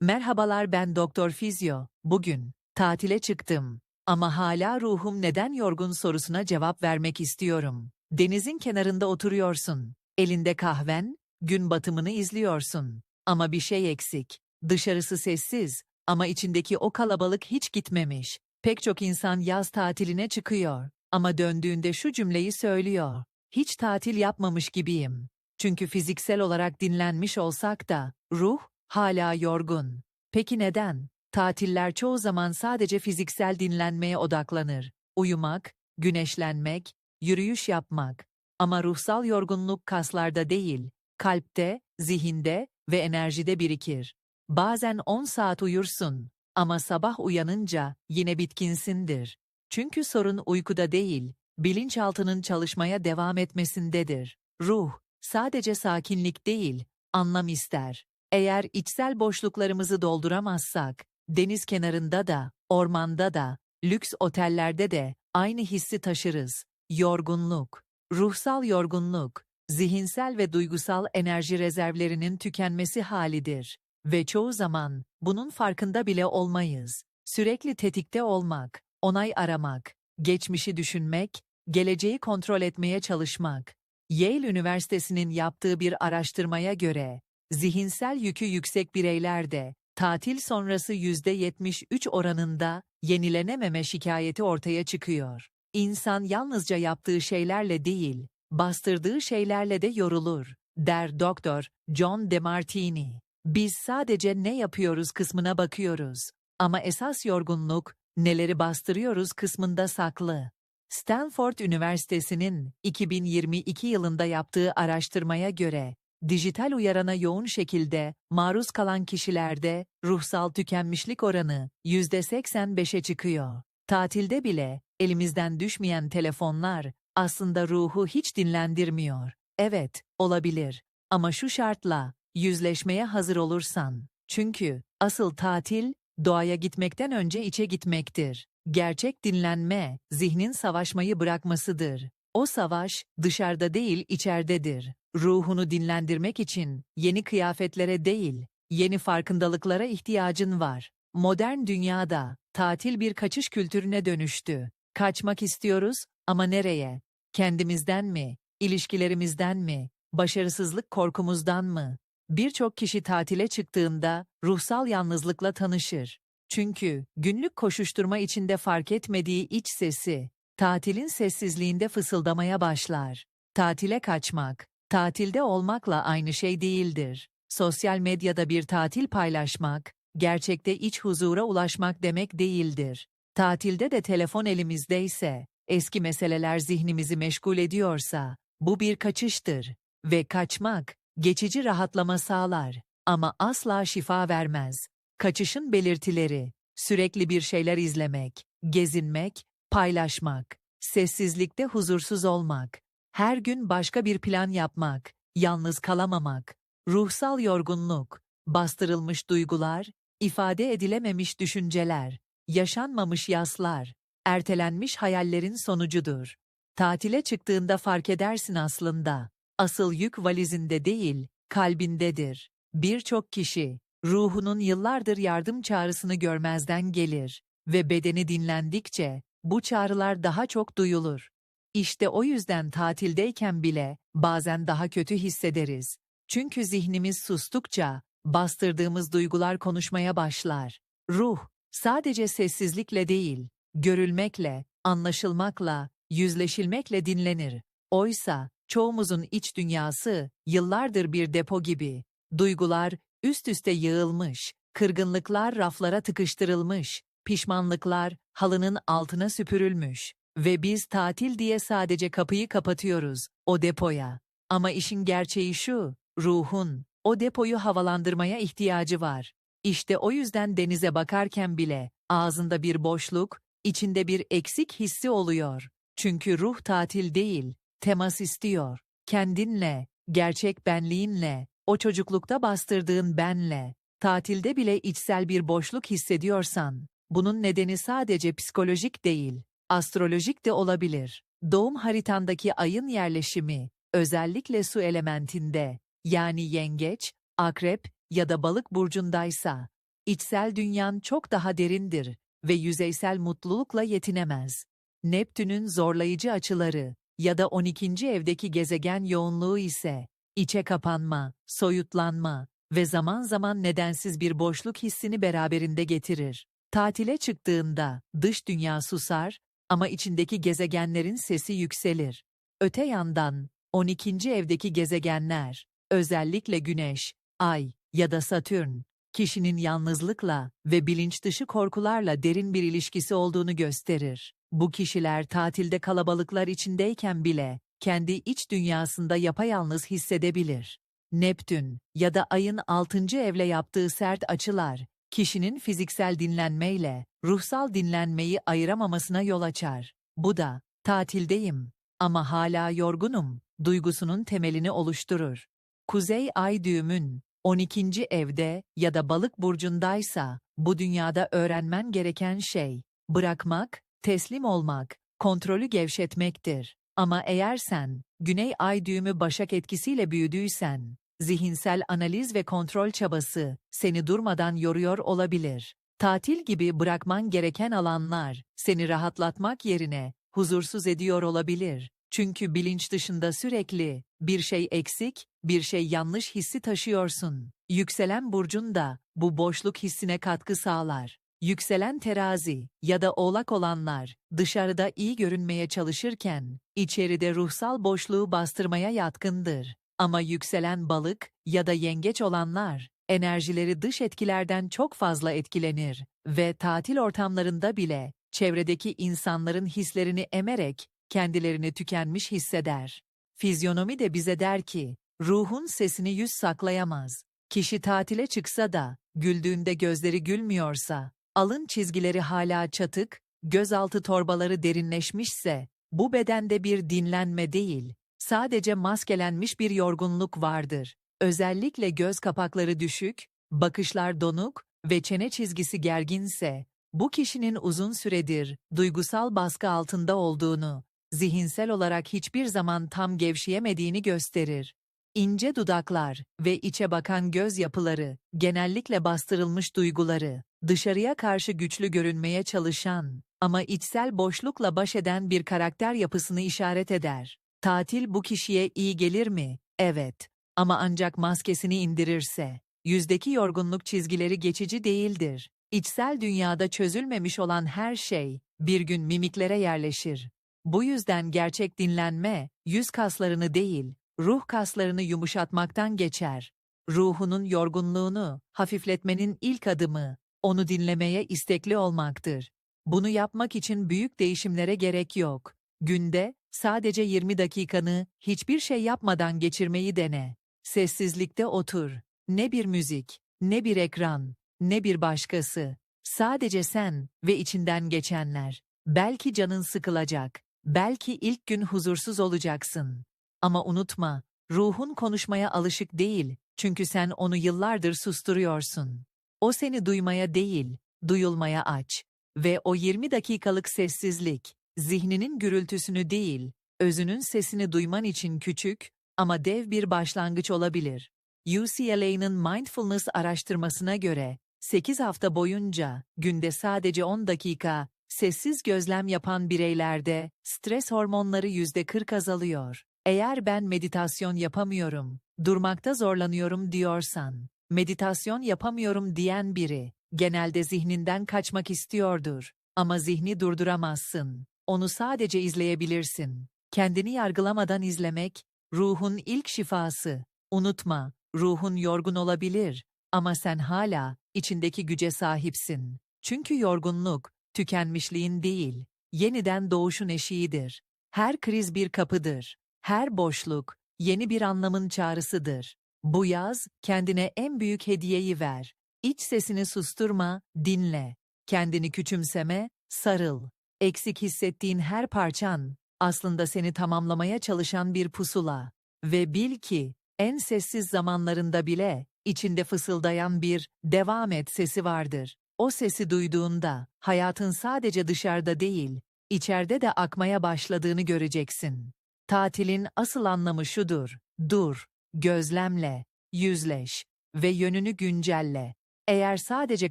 Merhabalar ben Doktor Fizyo. Bugün tatile çıktım. Ama hala ruhum neden yorgun sorusuna cevap vermek istiyorum. Denizin kenarında oturuyorsun. Elinde kahven, gün batımını izliyorsun. Ama bir şey eksik. Dışarısı sessiz ama içindeki o kalabalık hiç gitmemiş. Pek çok insan yaz tatiline çıkıyor ama döndüğünde şu cümleyi söylüyor. Hiç tatil yapmamış gibiyim. Çünkü fiziksel olarak dinlenmiş olsak da ruh hala yorgun. Peki neden? Tatiller çoğu zaman sadece fiziksel dinlenmeye odaklanır. Uyumak, güneşlenmek, yürüyüş yapmak. Ama ruhsal yorgunluk kaslarda değil, kalpte, zihinde ve enerjide birikir. Bazen 10 saat uyursun ama sabah uyanınca yine bitkinsindir. Çünkü sorun uykuda değil, bilinçaltının çalışmaya devam etmesindedir. Ruh, sadece sakinlik değil, anlam ister. Eğer içsel boşluklarımızı dolduramazsak, deniz kenarında da, ormanda da, lüks otellerde de aynı hissi taşırız. Yorgunluk, ruhsal yorgunluk, zihinsel ve duygusal enerji rezervlerinin tükenmesi halidir. Ve çoğu zaman bunun farkında bile olmayız. Sürekli tetikte olmak, onay aramak, geçmişi düşünmek, geleceği kontrol etmeye çalışmak. Yale Üniversitesi'nin yaptığı bir araştırmaya göre, zihinsel yükü yüksek bireylerde, tatil sonrası %73 oranında yenilenememe şikayeti ortaya çıkıyor. İnsan yalnızca yaptığı şeylerle değil, bastırdığı şeylerle de yorulur, der Doktor John DeMartini. Biz sadece ne yapıyoruz kısmına bakıyoruz. Ama esas yorgunluk, neleri bastırıyoruz kısmında saklı. Stanford Üniversitesi'nin 2022 yılında yaptığı araştırmaya göre, dijital uyarana yoğun şekilde maruz kalan kişilerde ruhsal tükenmişlik oranı %85'e çıkıyor. Tatilde bile elimizden düşmeyen telefonlar aslında ruhu hiç dinlendirmiyor. Evet, olabilir. Ama şu şartla, yüzleşmeye hazır olursan. Çünkü asıl tatil, doğaya gitmekten önce içe gitmektir. Gerçek dinlenme, zihnin savaşmayı bırakmasıdır. O savaş, dışarıda değil içerdedir. Ruhunu dinlendirmek için, yeni kıyafetlere değil, yeni farkındalıklara ihtiyacın var. Modern dünyada, tatil bir kaçış kültürüne dönüştü. Kaçmak istiyoruz, ama nereye? Kendimizden mi? İlişkilerimizden mi? Başarısızlık korkumuzdan mı? Birçok kişi tatile çıktığında ruhsal yalnızlıkla tanışır. Çünkü günlük koşuşturma içinde fark etmediği iç sesi, tatilin sessizliğinde fısıldamaya başlar. Tatile kaçmak, tatilde olmakla aynı şey değildir. Sosyal medyada bir tatil paylaşmak, gerçekte iç huzura ulaşmak demek değildir. Tatilde de telefon elimizdeyse, eski meseleler zihnimizi meşgul ediyorsa, bu bir kaçıştır. Ve kaçmak, geçici rahatlama sağlar ama asla şifa vermez. Kaçışın belirtileri, sürekli bir şeyler izlemek, gezinmek, paylaşmak, sessizlikte huzursuz olmak, her gün başka bir plan yapmak, yalnız kalamamak, ruhsal yorgunluk, bastırılmış duygular, ifade edilememiş düşünceler, yaşanmamış yaslar, ertelenmiş hayallerin sonucudur. Tatile çıktığında fark edersin aslında. Asıl yük valizinde değil, kalbindedir. Birçok kişi, ruhunun yıllardır yardım çağrısını görmezden gelir ve bedeni dinlendikçe bu çağrılar daha çok duyulur. İşte o yüzden tatildeyken bile bazen daha kötü hissederiz. Çünkü zihnimiz sustukça bastırdığımız duygular konuşmaya başlar. Ruh sadece sessizlikle değil, görülmekle, anlaşılmakla, yüzleşilmekle dinlenir. Oysa çoğumuzun iç dünyası yıllardır bir depo gibi. Duygular üst üste yığılmış, kırgınlıklar raflara tıkıştırılmış, pişmanlıklar halının altına süpürülmüş ve biz tatil diye sadece kapıyı kapatıyoruz o depoya. Ama işin gerçeği şu, ruhun o depoyu havalandırmaya ihtiyacı var. İşte o yüzden denize bakarken bile ağzında bir boşluk, içinde bir eksik hissi oluyor. Çünkü ruh tatil değil, temas istiyor. Kendinle, gerçek benliğinle, o çocuklukta bastırdığın benle, tatilde bile içsel bir boşluk hissediyorsan, bunun nedeni sadece psikolojik değil, astrolojik de olabilir. Doğum haritandaki ayın yerleşimi, özellikle su elementinde, yani yengeç, akrep ya da balık burcundaysa, içsel dünyan çok daha derindir ve yüzeysel mutlulukla yetinemez. Neptün'ün zorlayıcı açıları ya da 12. evdeki gezegen yoğunluğu ise içe kapanma, soyutlanma ve zaman zaman nedensiz bir boşluk hissini beraberinde getirir. Tatile çıktığında dış dünya susar ama içindeki gezegenlerin sesi yükselir. Öte yandan 12. evdeki gezegenler, özellikle Güneş, Ay ya da Satürn, kişinin yalnızlıkla ve bilinç dışı korkularla derin bir ilişkisi olduğunu gösterir. Bu kişiler tatilde kalabalıklar içindeyken bile kendi iç dünyasında yapayalnız hissedebilir. Neptün ya da Ay'ın 6. evle yaptığı sert açılar, kişinin fiziksel dinlenmeyle ruhsal dinlenmeyi ayıramamasına yol açar. Bu da, tatildeyim ama hala yorgunum, duygusunun temelini oluşturur. Kuzey Ay düğümün 12. evde ya da balık burcundaysa, bu dünyada öğrenmen gereken şey, bırakmak, teslim olmak, kontrolü gevşetmektir. Ama eğer sen, Güney Ay düğümü başak etkisiyle büyüdüysen, zihinsel analiz ve kontrol çabası seni durmadan yoruyor olabilir. Tatil gibi bırakman gereken alanlar seni rahatlatmak yerine huzursuz ediyor olabilir. Çünkü bilinç dışında sürekli bir şey eksik, bir şey yanlış hissi taşıyorsun. Yükselen burcun da bu boşluk hissine katkı sağlar. Yükselen terazi ya da oğlak olanlar dışarıda iyi görünmeye çalışırken içeride ruhsal boşluğu bastırmaya yatkındır. Ama yükselen balık ya da yengeç olanlar enerjileri dış etkilerden çok fazla etkilenir ve tatil ortamlarında bile çevredeki insanların hislerini emerek kendilerini tükenmiş hisseder. Fizyonomi de bize der ki, ruhun sesini yüz saklayamaz. Kişi tatile çıksa da, güldüğünde gözleri gülmüyorsa, alın çizgileri hala çatık, gözaltı torbaları derinleşmişse, bu bedende bir dinlenme değil, sadece maskelenmiş bir yorgunluk vardır. Özellikle göz kapakları düşük, bakışlar donuk ve çene çizgisi gerginse, bu kişinin uzun süredir duygusal baskı altında olduğunu, zihinsel olarak hiçbir zaman tam gevşeyemediğini gösterir. İnce dudaklar ve içe bakan göz yapıları, genellikle bastırılmış duyguları, dışarıya karşı güçlü görünmeye çalışan ama içsel boşlukla baş eden bir karakter yapısını işaret eder. Tatil bu kişiye iyi gelir mi? Evet. Ama ancak maskesini indirirse, yüzdeki yorgunluk çizgileri geçici değildir. İçsel dünyada çözülmemiş olan her şey, bir gün mimiklere yerleşir. Bu yüzden gerçek dinlenme, yüz kaslarını değil, ruh kaslarını yumuşatmaktan geçer. Ruhunun yorgunluğunu hafifletmenin ilk adımı, onu dinlemeye istekli olmaktır. Bunu yapmak için büyük değişimlere gerek yok. Günde, sadece 20 dakikanı hiçbir şey yapmadan geçirmeyi dene. Sessizlikte otur. Ne bir müzik, ne bir ekran, ne bir başkası. Sadece sen ve içinden geçenler. Belki canın sıkılacak. Belki ilk gün huzursuz olacaksın. Ama unutma, ruhun konuşmaya alışık değil, çünkü sen onu yıllardır susturuyorsun. O seni duymaya değil, duyulmaya aç. Ve o 20 dakikalık sessizlik, zihninin gürültüsünü değil, özünün sesini duyman için küçük ama dev bir başlangıç olabilir. UCLA'nın Mindfulness araştırmasına göre, 8 hafta boyunca, günde sadece 10 dakika, sessiz gözlem yapan bireylerde, stres hormonları %40 azalıyor. Eğer ben meditasyon yapamıyorum, durmakta zorlanıyorum diyorsan, meditasyon yapamıyorum diyen biri, genelde zihninden kaçmak istiyordur. Ama zihni durduramazsın. Onu sadece izleyebilirsin. Kendini yargılamadan izlemek, ruhun ilk şifası. Unutma, ruhun yorgun olabilir ama sen hala içindeki güce sahipsin. Çünkü yorgunluk, tükenmişliğin değil, yeniden doğuşun eşiğidir. Her kriz bir kapıdır. Her boşluk, yeni bir anlamın çağrısıdır. Bu yaz, kendine en büyük hediyeyi ver. İç sesini susturma, dinle. Kendini küçümseme, sarıl. Eksik hissettiğin her parçan, aslında seni tamamlamaya çalışan bir pusula. Ve bil ki, en sessiz zamanlarında bile, içinde fısıldayan bir, devam et sesi vardır. O sesi duyduğunda, hayatın sadece dışarıda değil, içeride de akmaya başladığını göreceksin. Tatilin asıl anlamı şudur, dur, gözlemle, yüzleş ve yönünü güncelle. Eğer sadece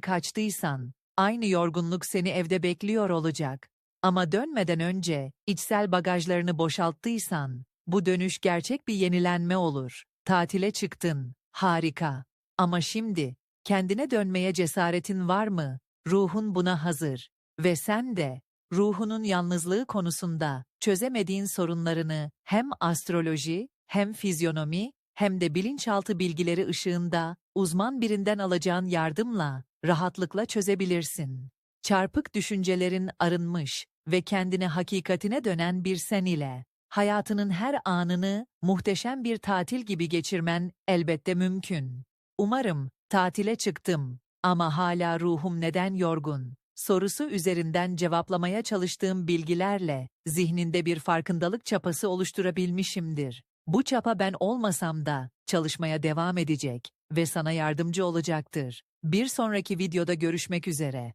kaçtıysan, aynı yorgunluk seni evde bekliyor olacak. Ama dönmeden önce, içsel bagajlarını boşalttıysan, bu dönüş gerçek bir yenilenme olur. Tatile çıktın, harika. Ama şimdi, kendine dönmeye cesaretin var mı? Ruhun buna hazır. Ve sen de, ruhunun yalnızlığı konusunda, çözemediğin sorunlarını, hem astroloji, hem fizyonomi, hem de bilinçaltı bilgileri ışığında, uzman birinden alacağın yardımla, rahatlıkla çözebilirsin. Çarpık düşüncelerin arınmış ve kendine hakikatine dönen bir sen ile, hayatının her anını muhteşem bir tatil gibi geçirmen elbette mümkün. Umarım, tatile çıktım ama hala ruhum neden yorgun? Sorusu üzerinden cevaplamaya çalıştığım bilgilerle zihninde bir farkındalık çapası oluşturabilmişimdir. Bu çapa ben olmasam da çalışmaya devam edecek ve sana yardımcı olacaktır. Bir sonraki videoda görüşmek üzere.